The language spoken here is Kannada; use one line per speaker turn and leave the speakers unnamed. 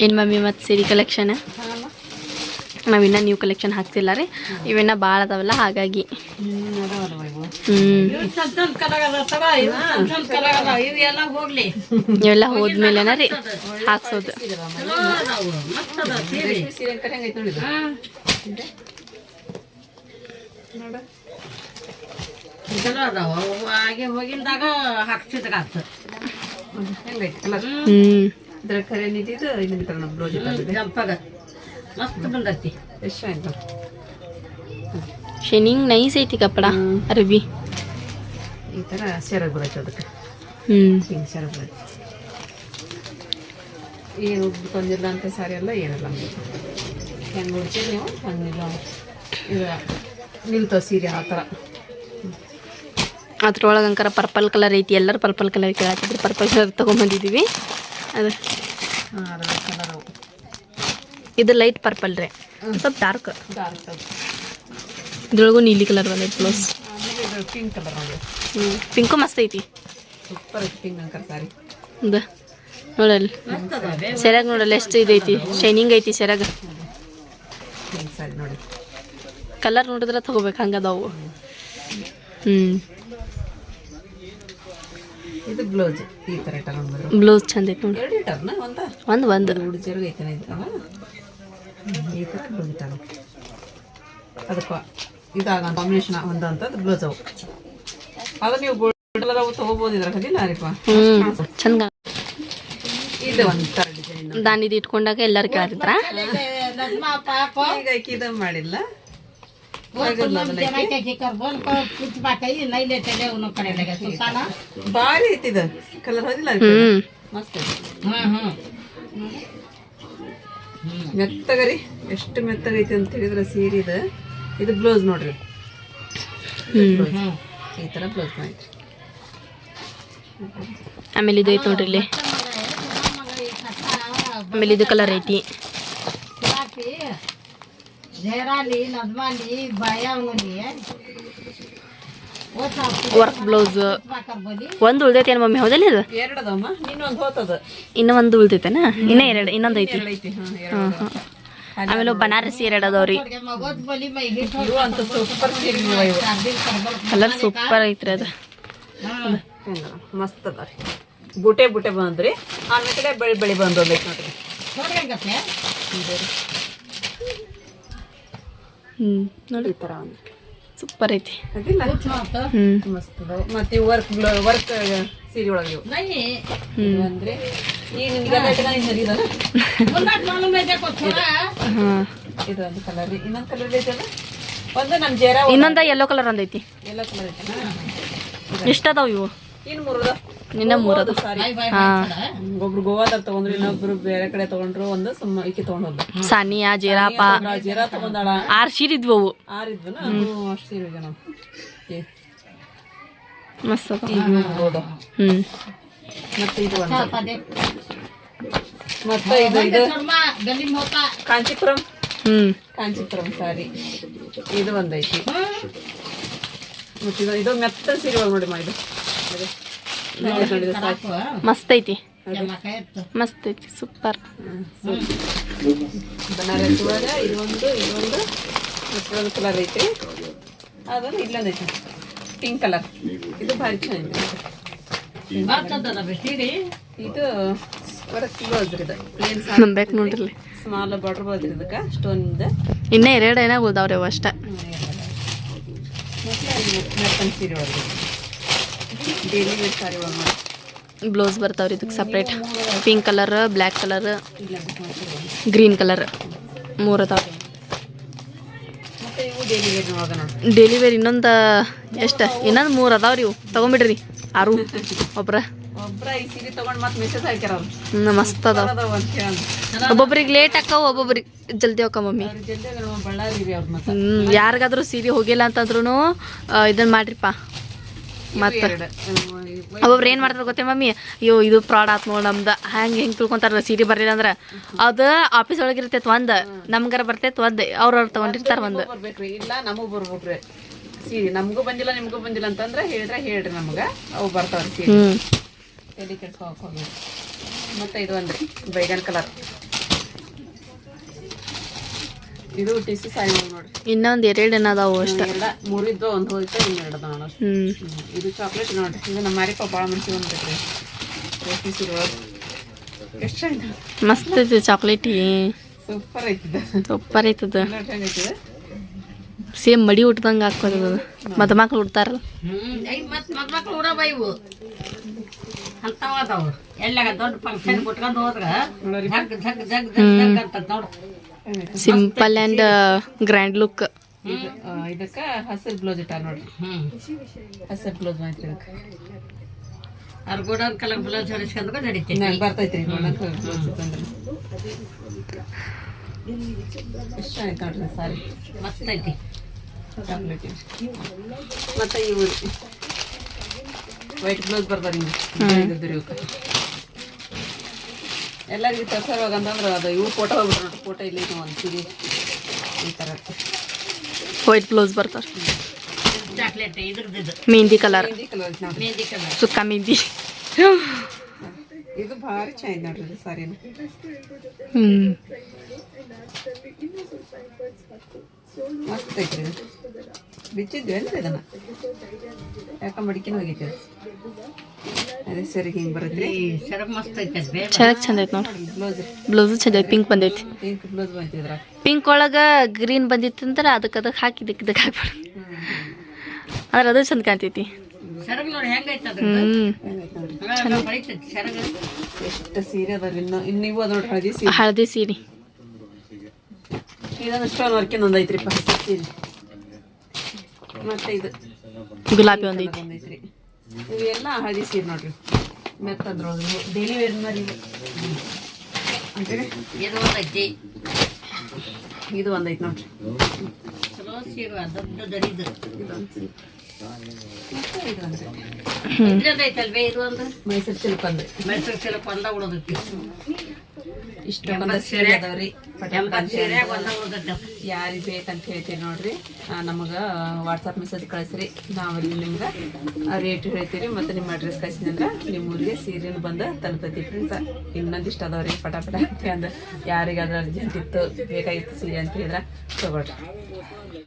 ಏನು ಮಮ್ಮಿ ಮತ್ತು ಸೀರೆ ಕಲೆಕ್ಷನ್ ನಾವಿನ್ನ ನ್ಯೂ ಕಲೆಕ್ಷನ್ ಹಾಕ್ತಿಲ್ಲ ರೀ. ಇವೆನ್ನ ಭಾಳ ಅದಾವಲ್ಲ ಹಾಗಾಗಿ. ಹ್ಞೂ
ಇವೆಲ್ಲ
ಹೋದ್ಮೇಲೆನ ರೀ ಹಾಕ್ಸೋದು.
ಹ್ಮ್. ಹಾಗೆ
ಹ್ಞೂ
ಇದ್ರ ಕರೆ ನಿಂತಿದ್ದು ಇನ್ನೊಂದು ಕಲರ್ ಬ್ಲೌಸ್ ಇಟ್ಟಿದೆ
ಜಂಪಾಗ ಮಸ್ತ್ ಬಂದೈತಿ.
ಎಷ್ಟು ಆಯ್ತು?
ಶೈನಿಂಗ್ ನೈಸ್ ಐತಿ ಕಪ್ಪಡ ಅರಬಿ
ಈ ಥರ ಸೆರಗ್ ಬರುತ್ತೆ ಅದಕ್ಕೆ.
ಹ್ಞೂ
ಹಿಂಗೆ ಸೆರಗ್ ಬರುತ್ತೆ ಏನು ಬಂದಿಲ್ಲ ಅಂತ ಸಾರಿ ಎಲ್ಲ ಏನಿಲ್ಲ ಹೆಂಗೆ ನೋಡ್ತೀರಿ ನೀವು? ಹಂಗಿಲ್ಲ. ಇದು ನಿಲ್ತಾವ ಸೀರೆ ಆ ಥರ
ಅದ್ರೊಳಗೆ ಅಂಕರ ಪರ್ಪಲ್ ಕಲರ್ ಐತಿ ಎಲ್ಲರೂ ಪರ್ಪಲ್ ಕಲರ್ ಕೇಳತ್ತಿದ್ರು ಪರ್ಪಲ್ ಕಲರ್ ತೊಗೊಂಬಂದಿದ್ದೀವಿ ಅದು. ಇದು ಲೈಟ್ ಪರ್ಪಲ್ ರೀ. ಸ್ವಲ್ಪ ಡಾರ್ಕ್. ಇದ್ರೊಳಗು ನೀಲಿ ಕಲರ್ ಬಂದೈತಿ
ಪ್ಲಸ್ ಪಿಂಕ್ ಕಲರ್ ನೋಡಿ.
ಹ್ಞೂ ಪಿಂಕು ಮಸ್ತ್ ಐತಿ.
ಸೂಪರ್ ಐತಿ ಪಿಂಕ್ ಸಾರಿ
ನೋಡಲ್ಲಿ. ಸೆರಗ್ ನೋಡಲ್ಲ ಎಷ್ಟು ಇದೈತಿ. ಶೈನಿಂಗ್ ಐತಿ ಸೆರಗ್. ಕಲರ್ ನೋಡಿದ್ರೆ ತಗೋಬೇಕು ಹಂಗದಾವು. ಹ್ಞೂ
ಇದು ಬ್ಲೌಸ್ ಈ ಥರ
ಬ್ಲೌಸ್ ಚಂದ ಐತೆ ನೋಡಿ
ಎರಡು ಒಂದ?
ಒಂದು ಒಂದು.
ಹುಡು ಜರುಗ ಐತನ ಇದ್ದಾವ ಈ ಥರ ಬ್ಲೌಸ್ ಇಟ್ಟಾರ ಅದಕ್ಕೆ ಇದಾಗ ಕಾಂಬಿನೇಷನ್ ಹೊಂದಂಥದ್ದು ಬ್ಲೌಸ್ ಅವು. ಅದು ನೀವು ಗೋಲ್ಡ್ ಕಲರ್ ಅವು ತೊಗೋಬೋದು ಇದ್ರ ಕದಿಲ್ಲ ರೀಪ
ಹ್ಞೂ ಚಂದ.
ಇದು ಒಂದು ಥರ ಡಿಸೈನ್
ದಾಂಡಿದು ಇಟ್ಕೊಂಡಾಗ ಎಲ್ಲರೂ ಕೇಳ್ತಿದ್ರ?
ನಜ್ಮಾ ಪಾಪ.
ಈಗ ಇದು ಮಾಡಿಲ್ಲ. ಐತಿ ಇದು ಕಲರ್ ಹೋದಿಲ್ಲ ಮಸ್ತ್ ಮೆತ್ತಗರಿ ಎಷ್ಟು ಮೆತ್ತಗೈತಿ ಅಂತ ಹೇಳಿದ್ರೆ ಸೀರೆ ಇದು ಇದು ಬ್ಲೌಸ್ ನೋಡ್ರಿ
ಹ್ಮ್
ಈ ಥರ ಬ್ಲೌಸ್ ಮಾಡಿ
ಆಮೇಲೆ ಇದು ಐತಿ ನೋಡ್ರಿ ಇಲ್ಲಿ ಆಮೇಲೆ ಇದು ಕಲರ್ ಐತಿ
ಜೇರಾಲಿ
ವರ್ಕ್ ಬ್ಲೌಸ್. ಒಂದು ಉಳ್ದೈತಿ ಮಮ್ಮಿ? ಹೌದಲ್ಲ ಇದು?
ಎರಡು ಅದಾವಮ್ಮ ಇನ್ನೊಂದು ಹೋತದ.
ಇನ್ನೂ ಒಂದು ಉಳ್ದೈತೇನ ಇನ್ನೂ ಎರಡು ಇನ್ನೊಂದು ಐತಿ.
ಹಾಂ
ಹಾಂ ಹಾಂ ಆಮೇಲೆ ಬನಾರಸಿ ಎರಡು ಅದಾವ್ರಿ ಕಲರ್ ಸೂಪರ್ ಐತ್ರಿ ಅದು.
ಮಸ್ತ್ ಅದ ರೀ. ಬೂಟೆ ಬೂಟೆ ಬಂದ್ರಿ. ಆಮೇಲೆ ಕಡೆ ಬೆಳಿ ಬೆಳಿ ಬಂದು ಒಂದೈತಿ ನೋಡ್ರಿ.
ಹ್ಞೂ ನೋಡಿ.
ಈ ಥರ ಒಂದು
ಸೂಪರ್ ಐತಿ.
ಮತ್ತೆ ಇವು ವರ್ಕ್ ವರ್ಕ್ ಸೀರೆ ಒಳಗೆ ಇವು. ಅಂದ್ರೆ ಒಂದು ಕಲರ್ ಇನ್ನೊಂದು ಕಲರ್ ಐತಲ್ಲ ಒಂದು ನಮ್ಮ ಜೇರ
ಇನ್ನೊಂದು ಯೆಲ್ಲೋ ಕಲರ್ ಒಂದೈತಿ.
ಎಲ್ಲ ಕಲರ್ ಐತಿ
ಎಷ್ಟು ಅದಾವ ಇವು?
ಇನ್ನು ಮೂರು
ನಿನ್ನ ಮೂರು ಅದಾವ
ಸಾರಿ.
ಬಾಯ್ ಬಾಯ್
ಹಾಂ.
ಒಬ್ರು ಗೋವಾದಾಗ ತಗೊಂಡ್ರು ಇನ್ನೊಬ್ರು ಬೇರೆ ಕಡೆ ತಗೊಂಡ್ರು ಒಂದು ಸುಮ್ಮ ಈಕಿ ತಗೊಂಡೋದ್ಲು
ಸಾನಿಯಾ ಜೀರಾಪ
ಜೀರಾ ತಗೊಂಡಾಳ.
ಆರು ಸೀರೆ ಇದ್ವು ಅವು
ಆರಿದ್ವನ ಅದು ಅಷ್ಟು ಸೀರೆ ನಾವು ಏ,
ಮಸ್ತ್ ಅದಾವ.
ಈಗ ನೋಡು
ಹ್ಞೂ
ಮತ್ತೆ ಇದು ಒಂದು.
ಪದೇ
ಮತ್ತೆ ಇದು ಇದು.
ಸುಡ್ಮಾ ಗಲಿ ಮೋತ
ಕಾಂಚೀಪುರಂ.
ಹ್ಞೂ
ಕಾಂಚೀಪುರಂ ಸಾರಿ. ಇದು ಒಂದೈತಿ. ಮತ್ತೆ ಇದು ಇದು ಮೆತ್ತ ಸೀರೆ ಒಳಗೆ ನೋಡಿ ಮಾಡಿದ್ದು ಇದು.
ಮಸ್ತ್ ಐತಿ. ಮಸ್ತ್ ಐತಿ ಸೂಪರ್.
ಬನಾರಸ್ ಒಳಗ ಇದೊಂದು ಇದೊಂದು ಮತ್ತೆ ಕಲರ್ ಐತಿ ಅದೊಂದು ಇಲ್ಲೊಂದು ಐತಿ ಪಿಂಕ್ ಕಲರ್ ಇದು ಭಾರಿ ಚೆನ್ನಾಗಿದೆ ಇದು
ನಂಬೇಕು ನೋಡ್ರಿ
ಸ್ಮಾಲ್ ಬಾರ್ಡರ್ ಇದಕ್ಕೆ ಸ್ಟೋನಿಂದ
ಇನ್ನ ಎರಡು ಏನಾಗ ಉಳ್ದಾವ್ರಿ ಅಷ್ಟೇ?
ಸೀರೆ ಒಳಗೆ ಡೈಲಿ
ಬ್ಲೌಸ್ ಬರ್ತಾವ್ರಿ ಇದಕ್ಕೆ separate pink colour black colour green colour ಮೂರು ಅದಾವ.
ಡೈಲಿ ವೇರ್
ಡೆಲಿವರಿ ಇನ್ನೊಂದು ಎಷ್ಟು? ಇನ್ನೊಂದು ಮೂರು ಅದಾವ್ರಿ ಇವು. ತೊಗೊಂಬಿಡ್ರಿ. ಆರು. ಒಬ್ರ. ಮಸ್ತ್ ಅದಾವ. ಒಬ್ಬೊಬ್ರಿಗೆ ಲೇಟ್ ಆಕಾವ ಒಬ್ಬೊಬ್ರಿಗೆ ಜಲ್ದಿ ಅಕ್ಕ ಮಮ್ಮಿ.
ಹ್ಮ್
ಹ್ಞೂ ಯಾರಿಗಾದ್ರೂ ಸೀರೆ ಹೋಗಿಲ್ಲ ಅಂತಂದ್ರೂ ಇದನ್ನ ಮಾಡ್ರಿಪ್ಪ. ಮತ್ತೆ ಒಬ್ಬೊಬ್ರು ಏನು ಮಾಡ್ತಾರೆ ಗೊತ್ತೇ ಮಮ್ಮಿ? ಅಯ್ಯೋ ಇದು ಫ್ರಾಡ್ ಆತ್ ನೋಡಿ ನಮ್ದು. ಹ್ಯಾಂಗೆ ಹೆಂಗೆ ತಿಳ್ಕೊಂತಾರ ಸೀರೆ ಬರಲಿಲ್ಲ ಅಂದ್ರೆ. ಅದು ಆಫೀಸ್ ಒಳಗೆ ಇರ್ತೈತೆ ಒಂದು. ನಮ್ಗಾರ ಬರ್ತೈತೆ ಒಂದು. ಅವ್ರವ್ರು ತೊಗೊಂಡಿರ್ತಾರೆ ಒಂದು.
ಬರ್ಬೇಕ್ರಿ. ಇಲ್ಲ ನಮಗೂ ಬರ್ಬೇಕ್ರಿ. ಸೀರೆ ನಮಗೂ ಬಂದಿಲ್ಲ ನಿಮಗೂ ಬಂದಿಲ್ಲ ಅಂತಂದ್ರೆ ಹೇಳಿದ್ರೆ ಹೇಳ್ರಿ ನಮ್ಗ. ಅವು ಬರ್ತಾವ್ರಿ ಸೀರೆ. ತಲೆ ಮತ್ತೆ ಇದು ಒಂದ್ರಿ ಬೈಗನ್ ಕಲರ್ ಇದು ಟಿ ಸಿ ಸಾಯಿ ನೋಡ್ರಿ.
ಇನ್ನೊಂದು ಎರಡು ಏನದಾವು ಅಷ್ಟೇ.
ಮೂರಿದ್ದು ಒಂದು ಹೋಯ್ತು ಇನ್ನು ಎರಡು ಅದಾವ ಅಷ್ಟು.
ಹ್ಮ್.
ಹ್ಮ್. ಇದು ಚಾಕ್ಲೇಟ್ ನೋಡ್ರಿ. ಇದು ನಮ್ಮ ಮಾರಿಪ್ಪ ಭಾಳ ಮಂಚಿ ಬಂದ್ಬಿಟ್ರಿ ರೇಷ್ಮೆ ಸೀರೆ. ಒಳಗೆ ಎಷ್ಟು ಚಂದ.
ಮಸ್ತ್ ಐತಿ ಚಾಕ್ಲೇಟಿ
ಸೂಪರ್ ಐತದ.
ಸೂಪರ್ ಐತದ. ಸೇಮ್ ಮಡಿ ಉಟ್ದಂಗ ಹಾಕೋದ ಮದುಮಕ್ಳು ಉಡ್ತಾರಲ್ಲ
ಮದ್ಮಕ್ಳು ಅದಾವು. ದೊಡ್ಡ ಫಂಕ್ಷನ್ ಬಿಟ್ಕೊಂಡು ಹೋದ್ರ ಅಂತ ನೋಡು.
ಸಿಂಪಲ್ ಆ್ಯಂಡ್ ಗ್ರ್ಯಾಂಡ್ ಲುಕ್
ಇದಕ್ಕೆ ಹಸಿರು ಬ್ಲೌಸ್ ಇಟ್ಟ ನೋಡ್ರಿ.
ಹ್ಞೂ
ಹಸಿರು ಬ್ಲೌಸ್ ಐತ್ರಿ ಇದಕ್ಕೆ
ಅವ್ರ ಗೋಡನ್ ಕಲರ್ ಬ್ಲೌಸ್ ಹೊಡಿಸ್ಕೊಂಡ್ರೆ
ಬ್ಲೌಸ್ ಇತ್ತಂದ್ರೆ ಎಷ್ಟು ಆಯ್ತು ನೋಡ್ರಿ ಸಾರಿ.
ಮಸ್ತೈತಿ
ಚಾಕ್ಲೇಟ್. ಮತ್ತೆ ಇವು ವೈಟ್ ಬ್ಲೌಸ್ ಬರ್ತಾರೆ ಹಿಂಗೆ ಇವಕ್ಕೆ ಎಲ್ಲರಿಗೂ ತರ್ಸೋವಾಗ ಅಂತಂದ್ರೆ ಅದು ಇವು ಫೋಟೋ ಹೋಗ್ಬಿಟ್ರು ನೋಡ್ರಿ ಫೋಟೋ ಇಲ್ಲಿ ಇದು ಒಂದು ಈ ಥರ
ವೈಟ್ ಬ್ಲೌಸ್ ಬರ್ತಾರೆ
ಚಾಕ್ಲೇಟ್ ಇದ್ರದ್ದು ಇದು.
Mehndi colour
mehndi colour
mehndi colour
ಸುಕ್ಕ ಮೆಹಂದಿ
ಇದು ಭಾರಿ ಚೆನ್ನಾಗಿ ನೋಡ್ರಿ ಸಾರಿನ
ಹ್ಞೂ
ಮಸ್ತ್ ಐತ್ರಿ ಇದು. ಬಿಚ್ಚಿದ್ವಿ ಅಲ್ರಿ ಇದನ್ನ. ಯಾಕ ಮಡಿಕೆನ ಅದು. ಹಿಂಗೆ ಬರುತ್ತೆ
ಸೆರಗ್ ಮಸ್ತ್ ಐತಿ ಅದು
ಚೆನ್ನಾಗಿ ಚಂದ ಐತಿ ನೋಡ್ರಿ
ಬ್ಲೌಸ್
ಬ್ಲೌಸ್ ಚಂದ ಐತಿ ಪಿಂಕ್ ಬಂದೈತಿ
ಪಿಂಕ್ ಬ್ಲೌಸ್
ಪಿಂಕ್ ಒಳಗ ಗ್ರೀನ್ ಬಂದಿತ್ತು ಅಂದ್ರೆ ಅದಕ್ಕೆ ಅದಕ್ಕೆ ಹಾಕಿ ಇದಕ್ಕೆ ಇದಕ್ಕೆ ಅದು ಚಂದ ಕಾಣ್ತೈತಿ.
ಎಷ್ಟು ಸೀರೆ ಅದಾವ ಇನ್ನು ಇನ್ನು ಇವು ನೋಡ್ರಿ ಹಳದಿ ಸೀರೆ.
ಹಳದಿ ಸೀರೆ.
ಇದೊಂದು ಸ್ಟೋನ್ ವರ್ಕಿಂದ ಒಂದು ಐತ್ರಿ ಸೀರೆ. ಮತ್ತೆ ಇದು
ಗುಲಾಬಿ ಒಂದೈತಿ
ಒಂದೈತ್ರಿ ಇವೆಲ್ಲ ಹಳದಿ ಸೀರೆ ನೋಡ್ರಿ ಮೆತ್ತದ್ರೊಳಗೆ ಡೈಲಿ ವೇರ್ ಮರಿ ಅಂತೇಳಿ
ಇದು ಒಂದೈತಿ
ಇದು ಒಂದೈತಿ ನೋಡ್ರಿ.
ಚಲೋ ಸೀರೆ ದೊಡ್ಡ ದರಿ
ಇದೊಂದು
ಒಂದು?
ಮೈಸೂರು ಸಿಲ್ಕ್ ಅಂದ್ರೆ
ಮೈಸೂರು ಸಿಲ್ಕ್ ಅಂದ ಉಳದೈತಿ.
ಇಷ್ಟೊಂದು ಸೀರೆ. ಅದಾವ್ರಿ ಯಾರಿಗೆ ಬೇಕಂತ ಹೇಳ್ತೀರಿ ನೋಡ್ರಿ. ನಮಗೆ ವಾಟ್ಸಪ್ ಮೆಸೇಜ್ ಕಳಿಸ್ರಿ. ನಾವಲ್ಲಿ ನಿಮ್ಗೆ ರೇಟ್ ಹೇಳ್ತೀರಿ ಮತ್ತು ನಿಮ್ಮ ಅಡ್ರೆಸ್ ಕಳಿಸಿದ್ರೆ ನಿಮ್ಮ ಊರಿಗೆ ಸೀರೆನ ಬಂದು ತಲುಪತಿ ಫ್ರೆಂಡ್ಸ್ ಇನ್ನೊಂದಿಷ್ಟು ಅದಾವ್ರಿ ಪಟಾಪಟ ಪಟ ಅಂತ ಯಾರಿಗೆ ಯಾರಿಗಾದ್ರೂ ಅರ್ಜೆಂಟ್ ಇತ್ತು ಬೇಕಾಗಿತ್ತು ಸೀರೆ ಅಂತ ಹೇಳಿದ್ರೆ ತಗೊಳ್ರಿ.